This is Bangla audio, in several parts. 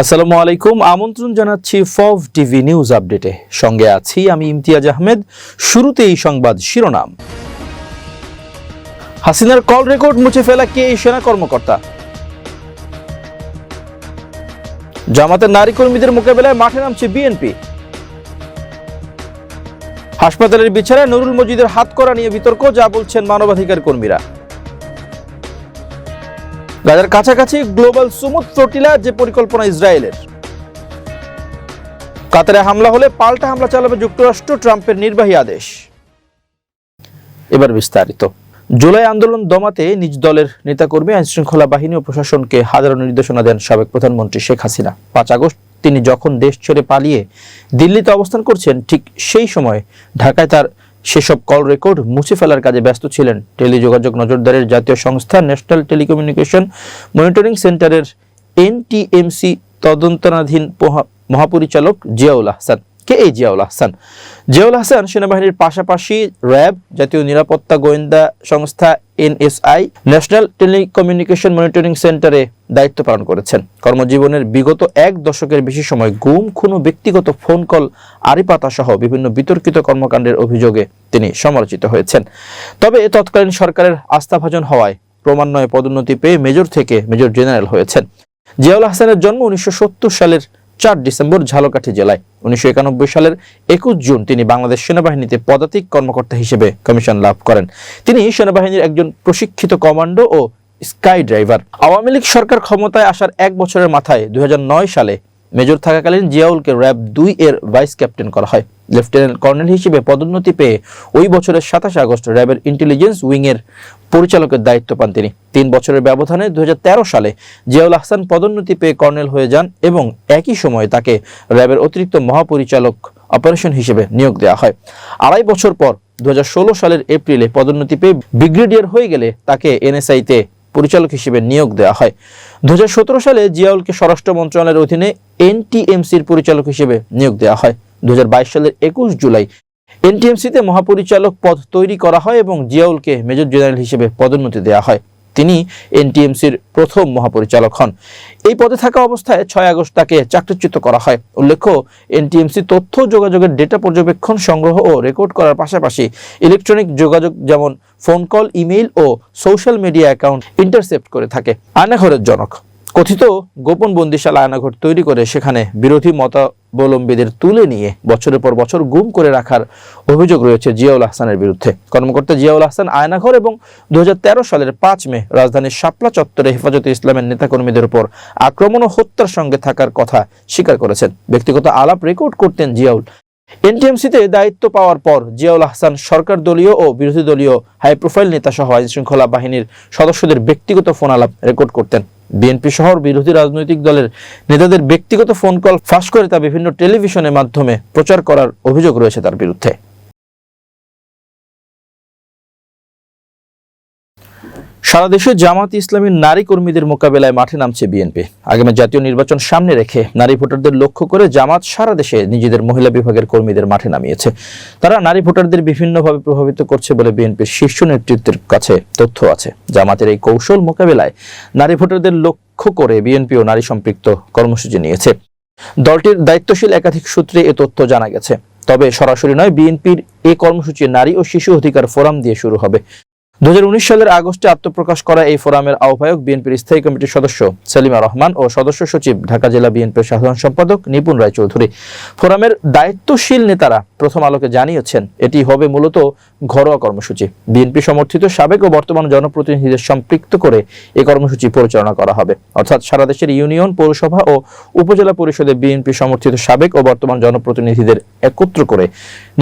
আসসালামু আলাইকুম। আমন্ত্রণ জানাচ্ছি ফভ টিভি নিউজ আপডেটে। সঙ্গে আছি আমি ইমতিয়াজ আহমেদ। শুরুতেই সংবাদ শিরোনাম। হাসিনার কল রেকর্ড মুছে ফেলা কে এই সেনা কর্মকর্তা? জামাতের নারী কর্মীদের মোকাবেলায় মাঠে নামছে বিএনপি। হাসপাতালের বিছানায় নুরুল মজিদের হাত করা নিয়ে বিতর্ক, যা বলছেন মানবাধিকার কর্মীরা। গাজার কাছাকাছি গ্লোবাল সুমুদ ফ্লোটিলা যে পরিকল্পনা ইসরায়েলের। কাতারে হামলা হলে পাল্টা হামলা চালাবে যুক্তরাষ্ট্র, ট্রাম্পের নির্বাহী আদেশ। এবার বিস্তারিত। জুলাই আন্দোলন দমাতে নিজ দলের নেতাকর্মী আইন শৃঙ্খলা বাহিনী ও প্রশাসনকে হাজারো নির্দেশনা দেন সাবেক প্রধানমন্ত্রী শেখ হাসিনা। পাঁচ আগস্ট তিনি যখন দেশ ছেড়ে পালিয়ে দিল্লিতে অবস্থান করছেন, ঠিক সেই সময় ঢাকায় তার সেসব কল রেকর্ড মুছে ফেলার কাজে ব্যস্ত ছিলেন টেলিযোগাযোগ নজরদারের জাতীয় সংস্থা ন্যাশনাল টেলিকমিউনিকেশন মনিটরিং সেন্টারের এনটিএমসি তদন্তনাধীন মহাপরিচালক জিয়াউল আহসান। কে? এই জিয়াউল আহসান। জিয়াউল আহসান সেনাবাহিনীর পাশাপাশি র্যাব, জাতীয় নিরাপত্তা গোয়েন্দা সংস্থা এনএসআই, ন্যাশনাল টেলিকমিউনিকেশন মনিটরিং সেন্টারে দায়িত্ব পালন করেছেন। কর্মজীবনের বিগত এক দশকের বেশি সময় গুম, খুন ব্যক্তিগত ফোন কল, আড়িপাতা সহ বিভিন্ন বিতর্কিত কর্মকাণ্ডের অভিযোগে তিনি সমালোচিত হয়েছেন। তবে এ তৎকালীন সরকারের আস্থাভাজন হওয়ায় ক্রমান্বয়ে পদোন্নতি পেয়ে মেজর থেকে মেজর জেনারেল হয়েছেন। জিয়াউল হাসানের জন্ম উনিশশো সত্তর সালের চার ডিসেম্বর ঝালকাঠি জেলায়। উনিশশো একানব্বই সালের একুশ জুন তিনি বাংলাদেশ সেনাবাহিনীতে পদাতিক কর্মকর্তা হিসেবে কমিশন লাভ করেন। তিনি সেনাবাহিনীর একজন প্রশিক্ষিত কমান্ডো ও স্কাই ড্রাইভার। আওয়ামী লীগ সরকার ক্ষমতায় আসার এক বছরের মাথায় দুই হাজার নয় সালে মেজর থাকাকালীন জিয়াউলকে র্যাব দুই এর ভাইস ক্যাপ্টেন করা হয়। লেফটেন্যান্ট কর্নেল হিসেবে পদোন্নতি পেয়ে ওই বছরের সাতাশে আগস্ট র্যাবের ইন্টেলিজেন্স উইং এর পরিচালকের দায়িত্ব পান তিনি। তিন বছরের ব্যবধানে দুই হাজার তেরো সালে জিয়াউল আহসান পদোন্নতি পেয়ে কর্নেল হয়ে যান এবং একই সময়ে তাকে র্যাবের অতিরিক্ত মহাপরিচালক অপারেশন হিসেবে নিয়োগ দেওয়া হয়। আড়াই বছর পর দুহাজার ষোলো সালের এপ্রিলে পদোন্নতি পেয়ে ব্রিগেডিয়ার হয়ে গেলে তাকে এনএসআইতে পরিচালক হিসেবে নিয়োগ দেওয়া হয়। দু হাজার সতেরো সালে জিয়াউলকে স্বরাষ্ট্র মন্ত্রণালয়ের অধীনে এনটিএমসির পরিচালক হিসেবে নিয়োগ দেওয়া হয়। দু হাজার বাইশ সালের একুশ জুলাই এনটিএমসিতে মহাপরিচালক পদ তৈরি করা হয় এবং জিয়াউলকে মেজর জেনারেল হিসেবে পদোন্নতি দেওয়া হয়। তিনি এনটিএমসির প্রথম মহাপরিচালক হন। এই পদে থাকা অবস্থায় ছয় আগস্ট তাকে চাকরিচ্যুত করা হয়। উল্লেখ্য, এনটিএমসি তথ্য যোগাযোগের ডেটা পর্যবেক্ষণ সংগ্রহ ও রেকর্ড করার পাশাপাশি ইলেকট্রনিক যোগাযোগ যেমন ফোন কল, ইমেইল ও সোশ্যাল মিডিয়া অ্যাকাউন্ট ইন্টারসেপ্ট করে থাকে। আয়নাঘরের জনক। কথিত গোপন বন্দিশালা আয়নাঘর তৈরি করে সেখানে বিরোধী মতাবলম্বীদের তুলে নিয়ে বছরের পর বছর গুম করে রাখার অভিযোগ রয়েছে জিয়াউল আহসানের বিরুদ্ধে। কর্মকর্তা জিয়াউল আহসান আয়নাঘর এবং দুহাজার তেরো সালের পাঁচ মে রাজধানীর শাপলা চত্বরে হেফাজতে ইসলামের নেতাকর্মীদের উপর আক্রমণ ও হত্যার সঙ্গে থাকার কথা স্বীকার করেছেন। ব্যক্তিগত আলাপ রেকর্ড করতেন জিয়াউল। এনটিএমসিতে দায়িত্ব পাওয়ার পর জিয়াউল আহসান সরকার দলীয় ও বিরোধী দলীয় হাই প্রোফাইল নেতা সহ আইন শৃঙ্খলা বাহিনীর সদস্যদের ব্যক্তিগত ফোন আলাপ রেকর্ড করতেন। বিএনপি সহ বিরোধী রাজনৈতিক দলের নেতাদের ব্যক্তিগত ফোন কল ফাঁস করে তা বিভিন্ন টেলিভিশনের মাধ্যমে প্রচার করার অভিযোগ রয়েছে তার বিরুদ্ধে। সারা দেশে জামাত ইসলামী নারী কর্মীদের মোকাবেলায় মাঠে নামছে বিএনপি। আগামী জাতীয় নির্বাচন সামনে রেখে নারী ভোটারদের লক্ষ্য করে জামাত সারা দেশে নিজেদের মহিলা বিভাগের কর্মীদের মাঠে নামিয়েছে। তারা নারী ভোটারদের বিভিন্নভাবে প্রভাবিত করছে বলে বিএনপির শীর্ষ নেতৃত্বের কাছে তথ্য আছে। জামাতের এই কৌশল মোকাবেলায় নারী ভোটারদের লক্ষ্য করে বিএনপি ও নারী সম্পৃক্ত কর্মসূচি নিয়েছে। দলটির দায়িত্বশীল একাধিক সূত্রে এ তথ্য জানা গেছে। তবে সরাসরি নয়, বিএনপির এই কর্মসূচি নারী ও শিশু অধিকার ফোরাম দিয়ে শুরু হবে। দু হাজার উনিশ সালের আগস্টে আত্মপ্রকাশ করা এই ফোরামের আহ্বায়ক বিএনপির স্থায়ী কমিটির সদস্য সেলিমা রহমান ও সদস্য সচিব ঢাকা জেলা বিএনপির সাধারণ সম্পাদক নিপুন রায়চৌধুরী। ফোরামের দায়িত্বশীল নেতারা প্রথম আলোকে জানিয়েছেন, এটি হবে মূলত ঘরোয়া কর্মসূচি। বিএনপি সমর্থিত সাবেক ও বর্তমান জনপ্রতিনিধিদের সম্পৃক্ত করে এই কর্মসূচি পরিচালনা করা হবে। অর্থাৎ সারা দেশের ইউনিয়ন, পৌরসভা ও উপজেলা পরিষদে বিএনপি সমর্থিত সাবেক ও বর্তমান জনপ্রতিনিধিদের একত্র করে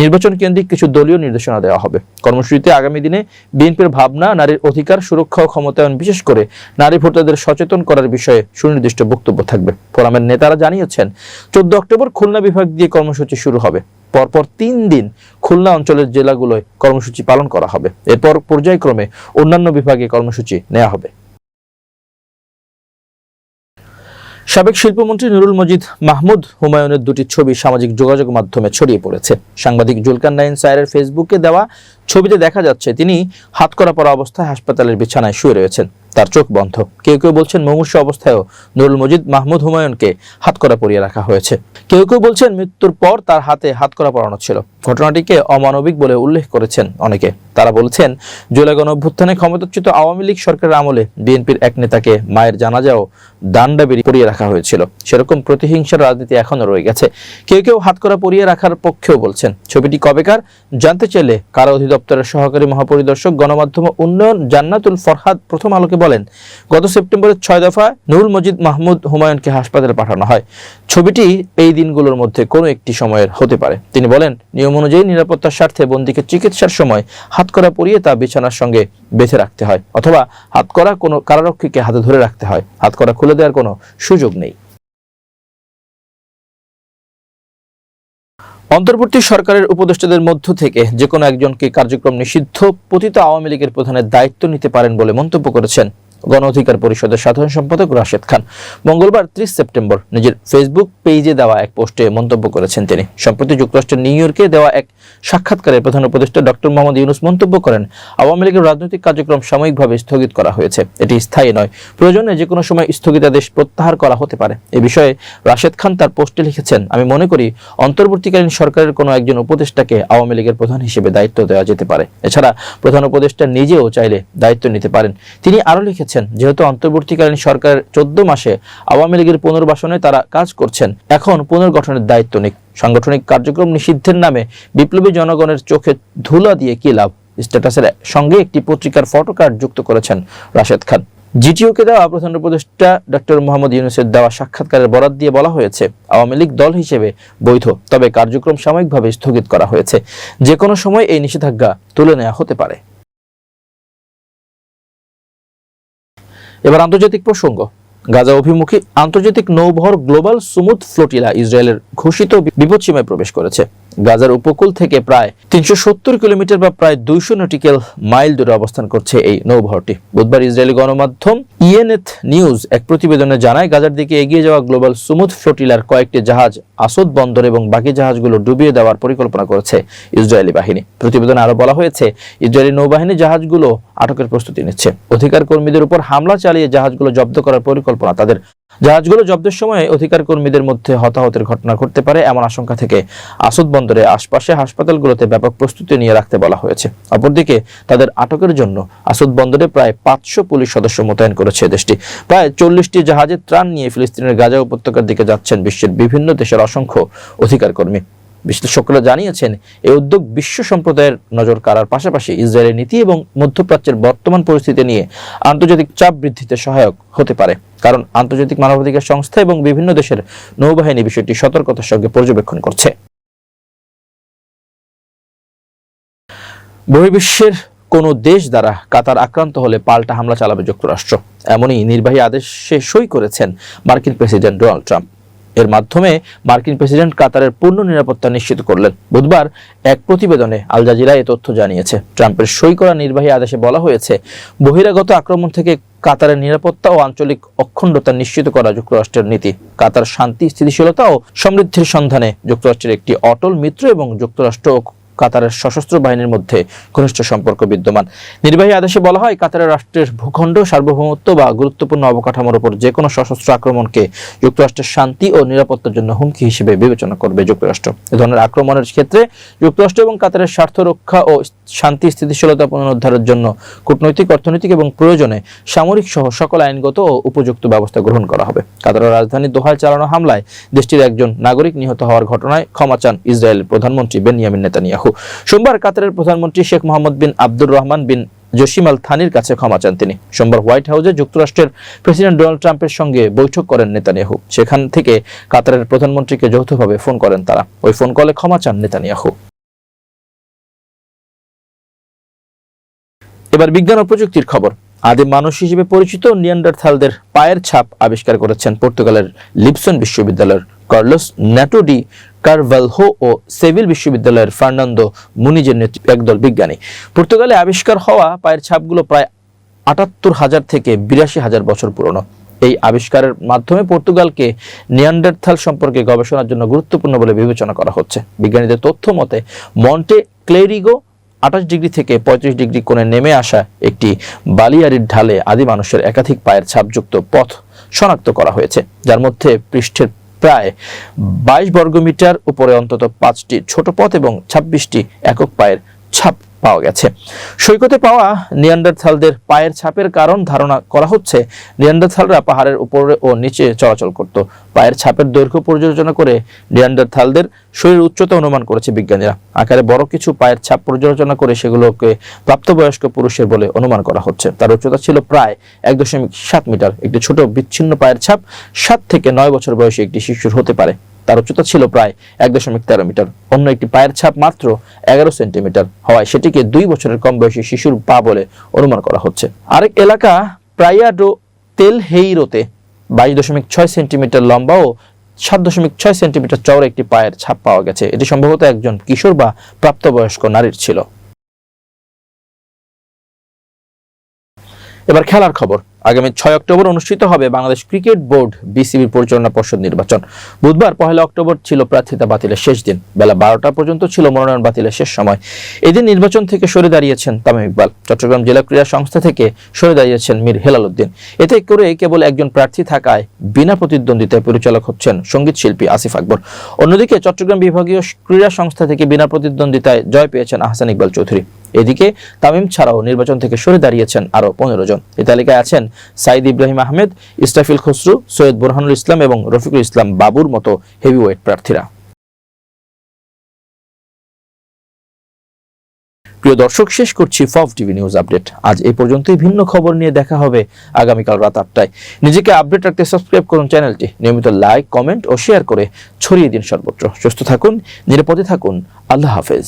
নির্বাচন কেন্দ্রিক কিছু দলীয় নির্দেশনা দেওয়া হবে। কর্মসূচিতে আগামী দিনে বিএনপির ভাবনা, নারীর অধিকার, সুরক্ষা ও ক্ষমতায়ন, বিশেষ করে নারী ভোটারদের সচেতন করার বিষয়ে সুনির্দিষ্ট বক্তব্য থাকবে। ফোরামের নেতারা জানিয়েছেন, চোদ্দ অক্টোবর খুলনা বিভাগ দিয়ে কর্মসূচি শুরু হবে। পরপর তিন দিন খুলনা অঞ্চলের জেলাগুলোয় কর্মসূচি পালন করা হবে। এরপর পর্যায়ক্রমে অন্যান্য বিভাগে কর্মসূচি নেওয়া হবে। সাবেক শিল্পমন্ত্রী নুরুল মজিদ মাহমুদ হুমায়ুনের দুটি ছবি সামাজিক যোগাযোগ মাধ্যমে ছড়িয়ে পড়েছে। সাংবাদিক জুলকান নাইন সায়ের ফেসবুকে দেওয়া ছবিতে দেখা যাচ্ছে, তিনি হাতকড়া পরা অবস্থায় হাসপাতালের বিছানায় শুয়ে রয়েছেন। তার চোখ বন্ধ। কেউ কেউ বলছেন মুমূর্ষ অবস্থায়ও নুরুল মজিদ মাহমুদ হুমায়ুনকে হাত করা পরিয়ে রাখা হয়েছে। কেউ কেউ বলছেন মৃত্যুর পর তার হাতে হাত করা পরানো ছিল। ঘটনাটিকে অমানবিক বলে উল্লেখ করেছেন অনেকে। তারা বলছেন, জুলাই গণ অভ্যুত্থানে ক্ষমতাচ্যুত আওয়ামী লীগ সরকারের আমলে বিএনপির এক নেতাকে মায়ের জানাজাও দান্ডা বেরিয়ে পরিয়ে রাখা হয়েছিল। সেরকম প্রতিহিংসার রাজনীতি এখনও রয়ে গেছে। কেউ কেউ হাতকড়া পরিয়ে রাখার পক্ষেও বলছেন, ছবিটি কবেকার জানতে চাইলে কারা অধিদপ্তরের সহকারী মহাপরিদর্শক গণমাধ্যম উন্নয়ন জান্নাতুল ফরহাদ প্রথম আলোকে বলেন, গত সেপ্টেম্বরের ছয় দফা নুরুল মজিদ মাহমুদ হুমায়ুনকে হাসপাতালে পাঠানো হয়। ছবিটি এই দিনগুলোর মধ্যে কোনো একটি সময়ের হতে পারে। তিনি বলেন নিয়ম অনুযায়ী নিরাপত্তার স্বার্থে বন্দীকে চিকিৎসার সময় হাতকড়া পরিয়ে তা বিছানার সঙ্গে বেঁধে রাখতে হয়, অথবা হাতকড়া কোনো কারারক্ষীকে হাতে ধরে রাখতে হয়। হাতকড়া খুলে দেওয়ার কোনো সুযোগ নেই। অন্তর্বর্তী সরকারের উপদেষ্টাদের মধ্য থেকে যে কোনো একজনকে কার্যক্রম নিষিদ্ধ, পতিত আওয়ামী লীগের প্রধানের দায়িত্ব নিতে পারেন বলে মন্তব্য করেছেন গণ অধিকার পরিষদের সাধারণ সম্পাদক রাশেদ খান। মঙ্গলবার ত্রিশ সেপ্টেম্বর নিজের ফেসবুক পেজে দেওয়া এক পোস্টে মন্তব্য করেছেন তিনি। সম্প্রতি যুক্তরাষ্ট্রের নিউ ইয়র্কে দেওয়া এক সাক্ষাৎকারে প্রধান উপদেষ্টা ডক্টর মোহাম্মদ ইউনুস মন্তব্য করেন, আওয়ামী লীগের রাজনৈতিক কার্যক্রম সাময়িকভাবে স্থগিত করা হয়েছে। এটি স্থায়ী নয়। প্রয়োজনে যে কোনো সময় স্থগিতাদেশ প্রত্যাহার করা হতে পারে। এ বিষয়ে রাশেদ খান তার পোস্টে লিখেছেন, আমি মনে করি অন্তর্বর্তীকালীন সরকারের কোনো একজন উপদেষ্টাকে আওয়ামী লীগের প্রধান হিসেবে দায়িত্ব দেওয়া যেতে পারে। এছাড়া প্রধান উপদেষ্টা নিজেও চাইলে দায়িত্ব নিতে পারেন। তিনি আরও লিখেছেন যেহেতু অন্তর্বর্তীকালীন সরকারের চোদ্দ মাসে আওয়ামী লীগের পুনর্বাসনে তারা কাজ করছেন, এখন পুনর্গঠনের দায়িত্ব নিক। সাংগঠনিক কার্যক্রম নিষিদ্ধের নামে বিপ্লবী জনগণের চোখে ধুলা দিয়ে কি লাভ? স্ট্যাটাসের সঙ্গে একটি পত্রিকার ফটোকার্ড যুক্ত করেছেন রাশেদ খান। জিটিওকে দেওয়া প্রধান উপদেষ্টা ডক্টর মোহাম্মদ ইউনুসের দেওয়া সাক্ষাৎকারের বরাত দিয়ে বলা হয়েছে, আওয়ামী লীগ দল হিসেবে বৈধ, তবে কার্যক্রম সাময়িকভাবে স্থগিত করা হয়েছে। যে কোনো সময় এই নিষেধাজ্ঞা তুলে নেওয়া হতে পারে। এবার আন্তর্জাতিক প্রসঙ্গ। গাজা অভিমুখী আন্তর্জাতিক নৌবহর গ্লোবাল সুমুদ ফ্লোটিলা ইসরায়েলের ঘোষিত বিপদসীমায় প্রবেশ করেছে। গাজার উপকূল থেকে প্রায় তিনশো সত্তর কিলোমিটার বা প্রায় দুইশো নটিক্যাল মাইল দূরে অবস্থান করছে এই নৌবহরটি। বুধবার ইসরায়েলি গণমাধ্যম ইএনএথ নিউজ এক প্রতিবেদনে জানায়, গাজার দিকে এগিয়ে যাওয়া গ্লোবাল সুমুদ ফ্লোটিলার কয়েকটি জাহাজ আসদ বন্দর এবং বাকি জাহাজগুলো ডুবিয়ে দেওয়ার পরিকল্পনা করেছে ইসরায়েলি বাহিনী। প্রতিবেদনে আরও বলা হয়েছে, ইসরায়েলি নৌবাহিনী জাহাজগুলো আটকের প্রস্তুতি নিচ্ছে। অধিকার কর্মীদের উপর হামলা চালিয়ে জাহাজগুলো জব্দ করার পরিকল্পনা তাদের। জাহাজগুলো জব্দের সময় অধিকার কর্মীদের মধ্যে হতাহতের ঘটনা ঘটতে পারে এমন আশঙ্কা থেকে আসদ বন্দরে আশপাশে হাসপাতালগুলোতে ব্যাপক প্রস্তুতি নিয়ে রাখতে বলা হয়েছে। অপরদিকে তাদের আটকের জন্য আসদ বন্দরে প্রায় পাঁচশো পুলিশ সদস্য মোতায়েন করেছে দেশটি। প্রায় চল্লিশটি জাহাজে ত্রাণ নিয়ে ফিলিস্তিনের গাজা উপত্যকার দিকে যাচ্ছেন বিশ্বের বিভিন্ন দেশের অসংখ্য অধিকার কর্মী বিশ্লেষকরা জানিয়েছেন, এই উদ্যোগ বিশ্ব সম্প্রদায়ের নজর কাড়ার পাশাপাশি ইসরায়েলের নীতি এবং মধ্যপ্রাচ্যের বর্তমান পরিস্থিতি নিয়ে আন্তর্জাতিক চাপ বৃদ্ধিতে সহায়ক হতে পারে। কারণ আন্তর্জাতিক মানবাধিকার সংস্থা এবং বিভিন্ন দেশের নৌবাহিনী বিষয়টি সতর্কতার সঙ্গে পর্যবেক্ষণ করছে। বহির্বিশ্বের কোনো দেশ দ্বারা কাতার আক্রান্ত হলে পাল্টা হামলা চালাবে যুক্তরাষ্ট্র। এমনই নির্বাহী আদেশে সই করেছেন মার্কিন প্রেসিডেন্ট ডোনাল্ড ট্রাম্প। এর মাধ্যমে মার্কিন প্রেসিডেন্ট কাতারের পূর্ণ নিরাপত্তা নিশ্চিত করলেন। বুধবার এক প্রতিবেদনে আল জাজিরা এ তথ্য জানিয়েছে। ট্রাম্পের সই করা নির্বাহী আদেশে বলা হয়েছে, বহিরাগত আক্রমণ থেকে কাতারের নিরাপত্তা ও আঞ্চলিক অখণ্ডতা নিশ্চিত করা যুক্তরাষ্ট্রের নীতি। কাতার শান্তি, স্থিতিশীলতা ও সমৃদ্ধির সন্ধানে যুক্তরাষ্ট্রের একটি অটল মিত্র এবং যুক্তরাষ্ট্র কাতারের সশস্ত্র বাহিনীর মধ্যে ঘনিষ্ঠ সম্পর্ক বিদ্যমান। নির্বাহী আদেশে বলা হয়, কাতারের রাষ্ট্রের ভূখণ্ড, সার্বভৌমত্ব বা গুরুত্বপূর্ণ অবকাঠামোর উপর যে কোনো সশস্ত্র আক্রমণকে যুক্তরাষ্ট্রের শান্তি ও নিরাপত্তার জন্য হুমকি হিসেবে বিবেচনা করবে যুক্তরাষ্ট্র। এ ধরনের আক্রমণের ক্ষেত্রে যুক্তরাষ্ট্র এবং কাতারের স্বার্থ রক্ষা ও শান্তি, স্থিতিশীলতা পুনরুদ্ধারের জন্য কূটনৈতিক, অর্থনৈতিক এবং প্রয়োজনে সামরিক সহ সকল আইনগত ও উপযুক্ত ব্যবস্থা গ্রহণ করা হবে। কাতারের রাজধানী দোহায় চালানো হামলায় দেশটির একজন নাগরিক নিহত হওয়ার ঘটনায় ক্ষমা চান ইসরায়েলের প্রধানমন্ত্রী বেনিয়ামিন নেতানিয়াহু। সোমবার কাতারের প্রধানমন্ত্রী শেখ মোহাম্মদ বিন আব্দুর রহমান বিন জসিম আল থানির কাছে ক্ষমা চান তিনি। সোমবার হোয়াইট হাউসে যুক্তরাষ্ট্রের প্রেসিডেন্ট ডোনাল্ড ট্রাম্পের সঙ্গে বৈঠক করেন নেতানিয়াহু। সেখান থেকে কাতারের প্রধানমন্ত্রীকে যৌথভাবে ফোন করেন তারা। ওই ফোন কলে ক্ষমা চান নেতানিয়াহু। এবার বিজ্ঞান ও প্রযুক্তির খবর। আদিম মানুষ হিসেবে পরিচিত নিয়ান্ডারথালদের পায়ের ছাপ আবিষ্কার করেছেন পর্তুগালের লিপসন বিশ্ববিদ্যালয়ের কার্লোস ন্যাটোডি কারভালহো ও সেভিল বিশ্ববিদ্যালয়ের ফার্নান্দো মুনিজের একদল বিজ্ঞানী। পর্তুগালে আবিষ্কার হওয়া পায়ের ছাপগুলো প্রায় আটাত্তর হাজার থেকে বিরাশি হাজার বছর পুরনো। এই আবিষ্কারের মাধ্যমে পর্তুগালকে নিয়ান্ডারথাল সম্পর্কে গবেষণার জন্য গুরুত্বপূর্ণ বলে বিবেচনা করা হচ্ছে। বিজ্ঞানীদের তথ্য মতে, মন্টে ক্লেরিগো আঠাশ ডিগ্রি থেকে পঁয়ত্রিশ ডিগ্রি কোণে নেমে আসা একটি বালিয়ারির ঢালে আদি মানুষের একাধিক পায়ের ছাপযুক্ত পথ শনাক্ত করা হয়েছে, যার মধ্যে পৃষ্ঠের প্রায় বাইশ বর্গমিটার উপরে অন্তত পাঁচটি ছোট পথ এবং ছাব্বিশটি একক পায়ের ছাপ পাওয়া গেছে। সৈকতে পাওয়া নিয়ান্ডারথালদের পায়ের ছাপের কারণ ধারণা করা হচ্ছে, নিয়ান্ডারথালরা পাহাড়ের উপরে ও নিচে চলাচল করত। পায়ের ছাপের দৈর্ঘ্য পর্যালোচনা করে নিয়ান্ডারথালদের শরীর উচ্চতা অনুমান করেছে বিজ্ঞানীরা। আকারে বড় কিছু পায়ের ছাপ পর্যালোচনা করে সেগুলোকে প্রাপ্তবয়স্ক পুরুষের বলে অনুমান করা হচ্ছে। তার উচ্চতা ছিল প্রায় এক দশমিক সাত মিটার। একটি ছোট বিচ্ছিন্ন পায়ের ছাপ সাত থেকে নয় বছর বয়সী একটি শিশুর হতে পারে। তার উচ্চতা ছিল প্রায় এক দশমিক তেরো মিটার। অন্য একটি পায়ের ছাপ মাত্র এগারো সেন্টিমিটার। হওয়ায় সেটিকে দুই বছরের কম বয়সী শিশুর পা বলে অনুমান করা হচ্ছে। আরেক এলাকা প্রাইয়াডো তেল হেইরোতে বাইশ দশমিক ছয় সেন্টিমিটার লম্বা ও সাত দশমিক ছয় সেন্টিমিটার চওড়া একটি পায়ের ছাপ পাওয়া গেছে। এটি সম্ভবত একজন কিশোর বা প্রাপ্তবয়স্ক নারীর ছিল। এবার খেলার খবর। আগামী ছয় অক্টোবর অনুষ্ঠিত হবে বাংলাদেশ ক্রিকেট বোর্ড বিসিবির পরিচালনা পর্ষদ নির্বাচন। বুধবার পহেলা অক্টোবর ছিল প্রার্থিতা বাতিলের শেষ দিন। বেলা বারোটা পর্যন্ত ছিল মনোনয়ন বাতিলের শেষ সময়। এদিন নির্বাচন থেকে সরে দাঁড়িয়েছেন তামিম ইকবাল। চট্টগ্রাম জেলা ক্রীড়া সংস্থা থেকে সরে দাঁড়িয়েছেন মীর হেলাল উদ্দিন। এতে করে কেবল একজন প্রার্থী থাকায় বিনা প্রতিদ্বন্দ্বিতায় পরিচালক হচ্ছেন সংগীত শিল্পী আসিফ আকবর। অন্যদিকে চট্টগ্রাম বিভাগীয় ক্রীড়া সংস্থা থেকে বিনা প্রতিদ্বন্দ্বিতায় জয় পেয়েছেন আহসান ইকবাল চৌধুরী। এদিকে তামিম ছাড়াও নির্বাচন থেকে সরে দাঁড়িয়েছেন আরও পনেরো জন। এ তালিকায় আছেন সাইদ ইব্রাহিম আহমেদ, ইস্তাফিল খসরু, সৈয়দ বুরহানুল ইসলাম এবং রফিকুল ইসলাম বাবুর মতো হেভিওয়েট প্রার্থীরা। প্রিয় দর্শক, শেষ করছি ফফ টিভি নিউজ আপডেট আজ এই পর্যন্তই ভিন্ন খবর নিয়ে দেখা হবে আগামীকাল রাত আটটায়। নিজেকে আপডেট রাখতে সাবস্ক্রাইব করুন চ্যানেলটি। নিয়মিত লাইক, কমেন্ট ও শেয়ার করে ছড়িয়ে দিন সর্বত্র। সুস্থ থাকুন, নিরাপদে থাকুন। আল্লাহ হাফেজ।